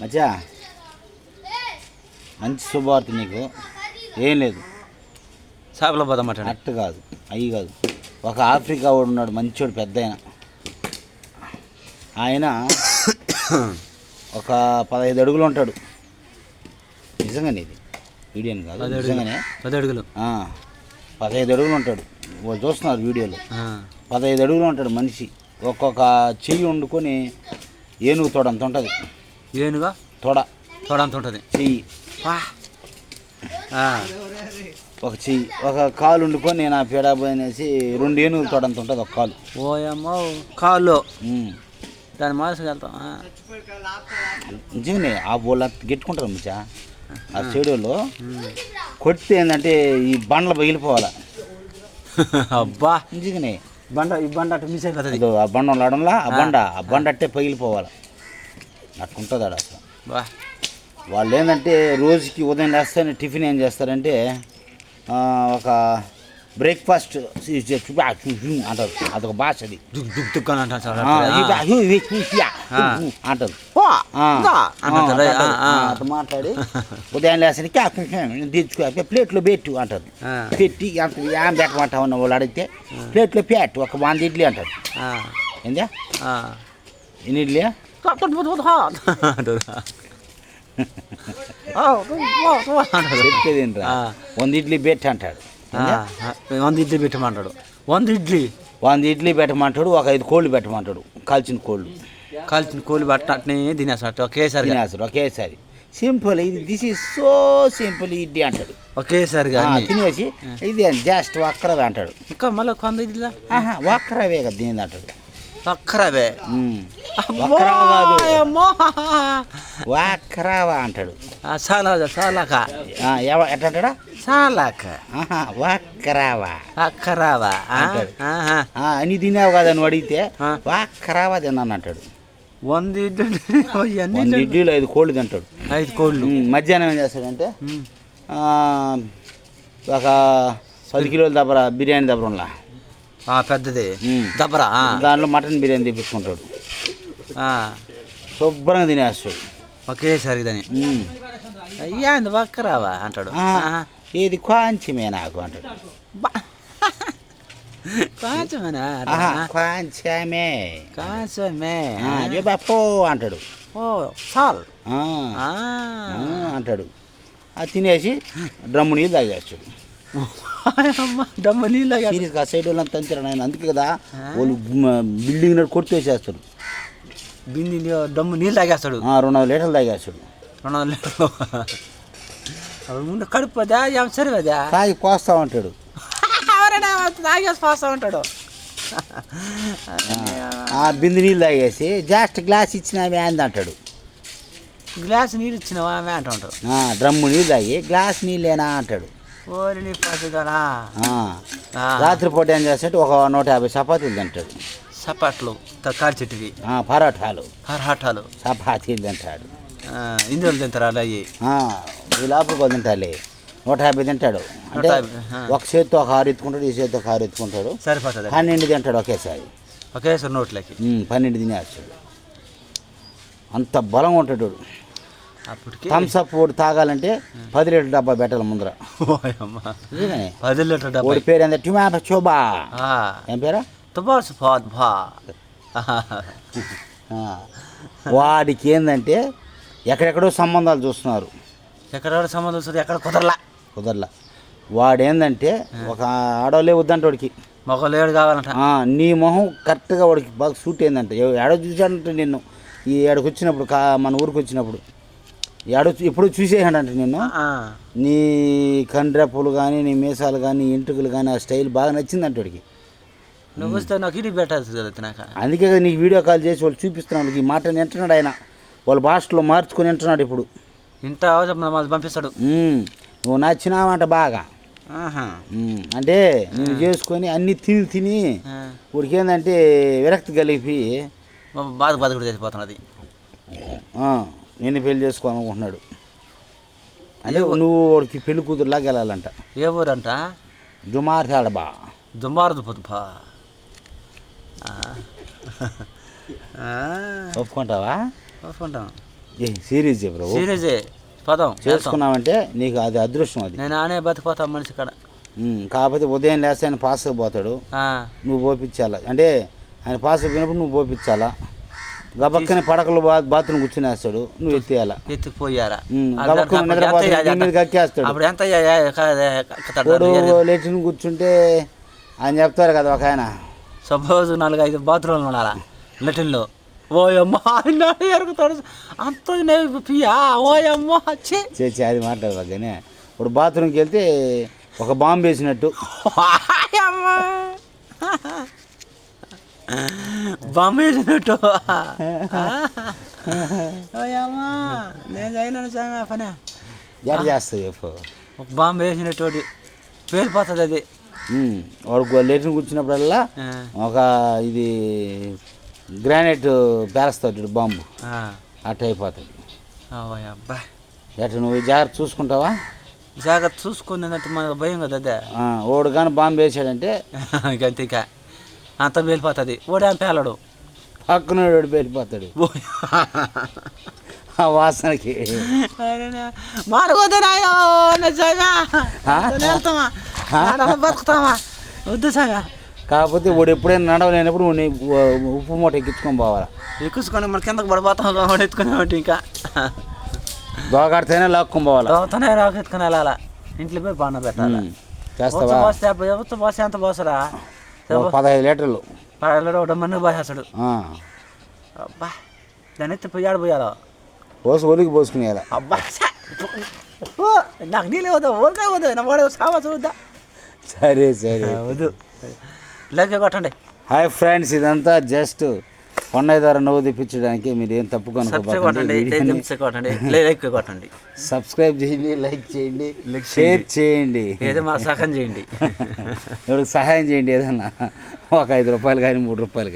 మచ్చా? మంచి శుభవార్త నీకు. ఏం లేదు. చేపలు పోదామట అట్టు కాదు. అయ్యి కాదు. ఒక ఆఫ్రికా వాడు ఉన్నాడు మంచోడు పెద్ద ఆయన. ఆయన ఒక పదహైదు అడుగులు ఉంటాడు. నిజంగానే ఇది వీడియోని కాదు. నిజంగానే? పది అడుగులు. పదహైదు అడుగులు ఉంటాడు. వాళ్ళు చూస్తున్నారు వీడియోలో. పదహైదు అడుగులు ఉంటాడు మనిషి. ఒక్కొక్క చెయ్యి వండుకొని ఏనుగు తోడ అంత ఉంటుంది. ఏనుగా? తొడ. తోడంత ఉంటుంది. చెయ్యి. ఆ. ఒక చెయ్యి. ఒక కాలు వండుకొని నా పేడ పోయినేసి రెండు ఏనుగులు తోడంత ఉంటుంది ఒక కాలు. ఓయమ్మో ఉమ్. దాని మనసుకు వెళ్తాం. ఆ. నిజంగానే ఆ వాళ్ళు అంత గెట్టుకుంటారు మచ్చా ఆ చెడులో కొడితే ఏంటంటే ఈ బండ్లు పగిలిపోవాలా? అబ్బా. నిజంగానే. బండ ఈ బండ అటు మిస్ అయిపోతుంది. ఆ బండ లాడంలా ఆ. బండ ఆ బండ అట్టే పగిలిపోవాలి? అట్టుంటుంది ఆడ అసలు. బా. వాళ్ళు ఏంటంటే రోజుకి ఉదయం లేస్తేనే టిఫిన్ ఏం చేస్తారంటే ఒక బ్రేక్ఫాస్ట్ అంటారు. అదొక భాష అది. దుక్ దుక్ దుక్ అని అంటారు సార్. అంటారు. అట్లా మాట్లాడి ఉదయం లేసరికి తెచ్చుకో ప్లేట్లో పెట్టు అంటారు. పెట్టి అంత ఏం పెట్టమంటావు అన్న వాళ్ళు అడిగితే ప్లేట్లో పెట్టు ఒక వంద ఇడ్లీ అంటారు. ఏందా. ఎన్ని ఇడ్లీ? తా- తా- తా- తా- తా అంటారు. ఓ, తా- తా- తా అంటారు. చెప్పేది ఏంట్రా ఆ. వంద ఇడ్లీ పెట్టి అంటాడు వంద ఇడ్లీ పెట్టమంటాడు వంద ఇడ్లీ వంద ఇడ్లీ పెట్టమంటాడు ఒక ఐదు కోళ్ళు పెట్టమంటాడు కాల్చిన కోళ్ళు కాల్చిన కోళ్ళు బట్ట అట్నే తినేసాడు ఒకేసారిగా తినేస్తాడు ఒకేసారి సింపుల్ ఇది this is so simple idli అంటాడు ఒకేసారిగా అన్ని. తినేసి ఇది జస్ట్ వక్కరవే అంటాడు ఇంకా మళ్ళీ కొంద ఇడ్లీలా ఆహా వక్కరవే కదా దీని అంటాడు అక్కరవే ఉమ్. వక్కరవ కాదు వాక్రావా అంటాడు. చాలా చాలాక అంటాడా చాలాక వాక్రావా. ఆ, అన్ని తినేవు కదా నువ్వు అడిగితే. వాక్రావా తిన్నాను అంటాడు. వంద ఇడ్లీ వంద ఇడ్లీలు ఐదు కోళ్ళు తింటాడు. ఐదు కోళ్ళు. మధ్యాహ్నం ఏం చేస్తాడంటే ఒక పది కిలోల దబ్బర బిర్యానీ దబ్బరంలా పెద్దది. దబ్బరా ఆ. దాంట్లో మటన్ బిర్యానీ తెప్పించుకుంటాడు. శుభ్రంగా తినేస్తాడు. ఒకేసారి దాని. అయ్యా వక్కరావా అంటాడు. ఇది కొంచెమే నాకు అంటాడు. కొంచెమేనా కొంచెమే కొంచెమే బాపో అంటాడు. ఓ. ఆ, అంటాడు. అది తినేసి డ్రమ్ము నీళ్ళు తాగేస్తాడు. నీళ్ళు సీరియస్గా ఆ సైడ్ వాళ్ళంతా తంచారు ఆయన అందుకే కదా వాళ్ళు బిల్డింగ్ నడు కొట్టేసేస్తాడు బింది దమ్ము నీళ్ళు తాగేస్తాడు. రెండు వందల లీటర్లు తాగేస్తాడు. రెండు వందల లీటర్లు. అవి ముందు కడుపుదా ఏం సరిపోదా? తాగి పోస్తా ఉంటాడు. ఎవరైనా తాగేసి పోస్తా ఉంటాడు. ఆ బింది నీళ్ళు తాగేసి జస్ట్ గ్లాస్ ఇచ్చినవి అంది అంటాడు. గ్లాస్ నీళ్ళు ఇచ్చినవా ఆమె అంటూ ఉంటాడు ఆ, డ్రమ్ము నీళ్ళు తాగి గ్లాస్ నీళ్ళేనా అంటాడు. రాత్రిపూట ఏం చేస్తాడు? ఒక నూట యాభై చపాతీలు తింటాడు. సపాట్లు తక్కాడి చెట్టువి ఆ, పరోటాలు హర్హాటాలు చపాతీలు తింటాడు. ఇందులో తింటారు అలా అయ్యి? లోపలికి తింటాలి నూట యాభై తింటాడు. అంటే. ఒక చేతితో ఒక ఆరు ఎత్తుకుంటాడు ఈ చేతితో ఒక ఆరు ఎత్తుకుంటాడు. సరిపోతుంది. పన్నెండు తింటాడు ఒకేసారి. ఒకేసారి నోట్లకి. పన్నెండు తినేస్తాడు. అంత బలంగా ఉంటాడు. థమ్స్ అప్ వాడు తాగాలంటే పది లీటర్ డబ్బా పెట్టాలి ముందర. పది లీటర్ డబ్బా. వాడి పేరు ఎంత టుమాటో చోబా ఏం పేరా? తుబాసు పాద్ భా ఆ. వాడికి ఏంటంటే ఎక్కడెక్కడో సంబంధాలు చూస్తున్నారు. ఎక్కడ సంబంధం వస్తుంది ఎక్కడ కుదరలా. కుదరలా. వాడు ఏంటంటే ఒక ఆడవాళ్ళే వద్దంట వాడికి. మొగ లేడు కావాలంట. నీ మొహం కరెక్ట్గా వాడికి బాగా సూట్ ఎవ- ఏడో చూశాడంటే నిన్ను. ఈ ఏడకి వచ్చినప్పుడు కా మన ఊరికి వచ్చినప్పుడు చూ- ఎప్పుడో చూసేసాడంట నిన్ను. నీ కండ్రెప్పులు కానీ నీ మీసాలు కానీ నీ ఇంటుకలు కానీ ఆ స్టైల్ బాగా నచ్చిందంట వాడికి. నువ్వు వస్తే నాకు ఇది పెట్టాల్సి కదా తినాక. అందుకే కదా నీకు వీడియో కాల్ చేసి వాళ్ళు చూపిస్తున్నాడు ఈ మాట వింటున్నాడు ఆయన. వాళ్ళ భాషలో మార్చుకొని వింటున్నాడు ఇప్పుడు. ఇంత పంపిస్తాడు. నువ్వు నచ్చినావంట బాగా. అంటే నేను చేసుకొని అన్ని తిని తిని. వాడికి ఏంటంటే విరక్తి కలిపి బాధ బాధ కూడా చేసిపోతున్నది ఆ, నేను పెళ్ళి చేసుకోవాలనుకుంటున్నాడు. అంటే నువ్వు వాడికి పెళ్ళి కూతురులాగా వెళ్ళాలంట. ఏ ఊరంట జుమార్తాడు బా దుమ్మారదు పొద్దుపా ఒప్పుకుంటావా? ఒప్పుకుంటాం. ఏ సిరీస్ చెప్పు సీరియజే పదం వెళ్తాం. చేసుకున్నావంటే నీకు అది అదృష్టం అది. నేను ఆనే బతికిపోతాం మనిషి కాడ. కాకపోతే ఉదయం లేస్తే ఆయన పాస్ పోతాడు. నువ్వు పోపించాలా అంటే ఆయన పాస్ అయిపోయినప్పుడు నువ్వు పోపించాలా గబక్కని పడకలు బాత్రూమ్ కూర్చునేస్తాడు నువ్వు ఎత్తేయాలా. అది గబక్కన అప్పుడు ఎంత కూర్చుంటే ఆయన చెప్తారు కదా ఒక ఆయన. సపోజ్ నాలుగు ఐదు బాత్రూమ్లు ఉండాలా లెటిన్లో ఓయమ్మ ఎరుగుతాడు. అంత పియా ఓయమ్మ చేసి అది మాట్లాడదు కానీ ఇప్పుడు బాత్రూమ్కి వెళ్తే ఒక బాంబు వేసినట్టు. ఓయమ్మ బొమ్మేసినట్టు ఓయమ్మ నేను అయినా సాగా పని ఎడ చెప్పు. ఒక బాంబు వేసినట్టు పేలిపోతుంది అది. వాడు లెట్రిన్ కూర్చున్నప్పుడల్లా ఒక ఇది గ్రానైట్ పేరుస్తాడు బాంబు. ఆ. అట్ట అయిపోతుంది. ఎట్ట నువ్వు జాగ్రత్త చూసుకుంటావా? జాగ్రత్త చూసుకుంది అంటే మనకు భయం కదా ఓడు కానీ బాంబు వేసాడంటే గంతిక అంత వెళ్ళిపోతుంది ఓడాం పేలడు పక్కన వాడు వెళ్ళిపోతాడు ఆ వాసనకి? వెళ్తామా బతుకుతామా వద్దు సాగా. కాకపోతే వాడు ఎప్పుడైనా నడవలేనప్పుడు ఉప్పు మూట ఎక్కించుకొని పోవాలి. ఎక్కుసుకొని మన కిందకు పడిపోతాం ఎత్తుకునేవాటి ఇంకా. దోగాడితేనే లాక్కొని పోవాలి. దోతనే రాకు ఎత్తుకుని వెళ్ళాలా ఇంట్లో పోయి బాగా పెట్టాలి. చేస్తావా? పోస్తే ఎవరితో పోస్తే ఎంత పోసరా? ఓ పదహైదు లీటర్లు. పడలో ఒకటి మంది పోసేస్తాడు అబ్బా దాన్ని పోయాడు పోయాలో? పోసి ఒలికి పోసుకునేయాలి. అబ్బా నాకు నీళ్ళు వద్దు ఊరికే వద్దు నా వాడు సావా చూద్దా. సరే సరే. వద్దు. లేక కొట్టండి. హాయ్ ఫ్రెండ్స్ ఇదంతా జస్ట్ కొండ ద్వారా నవ్వు తెప్పించడానికి మీరు ఏం తప్పు కొట్టండి కనుకోకండి జైజమ్స్ కొట్టండి లైక్ కొట్టండి. సబ్స్క్రైబ్ చేయండి లైక్ చేయండి షేర్ చేయండి. ఏదో మా సహం చేయండి. ఎవరికి సహాయం చేయండి ఏదన్నా. ఒక ఐదు రూపాయలు కానీ మూడు రూపాయలు కానీ.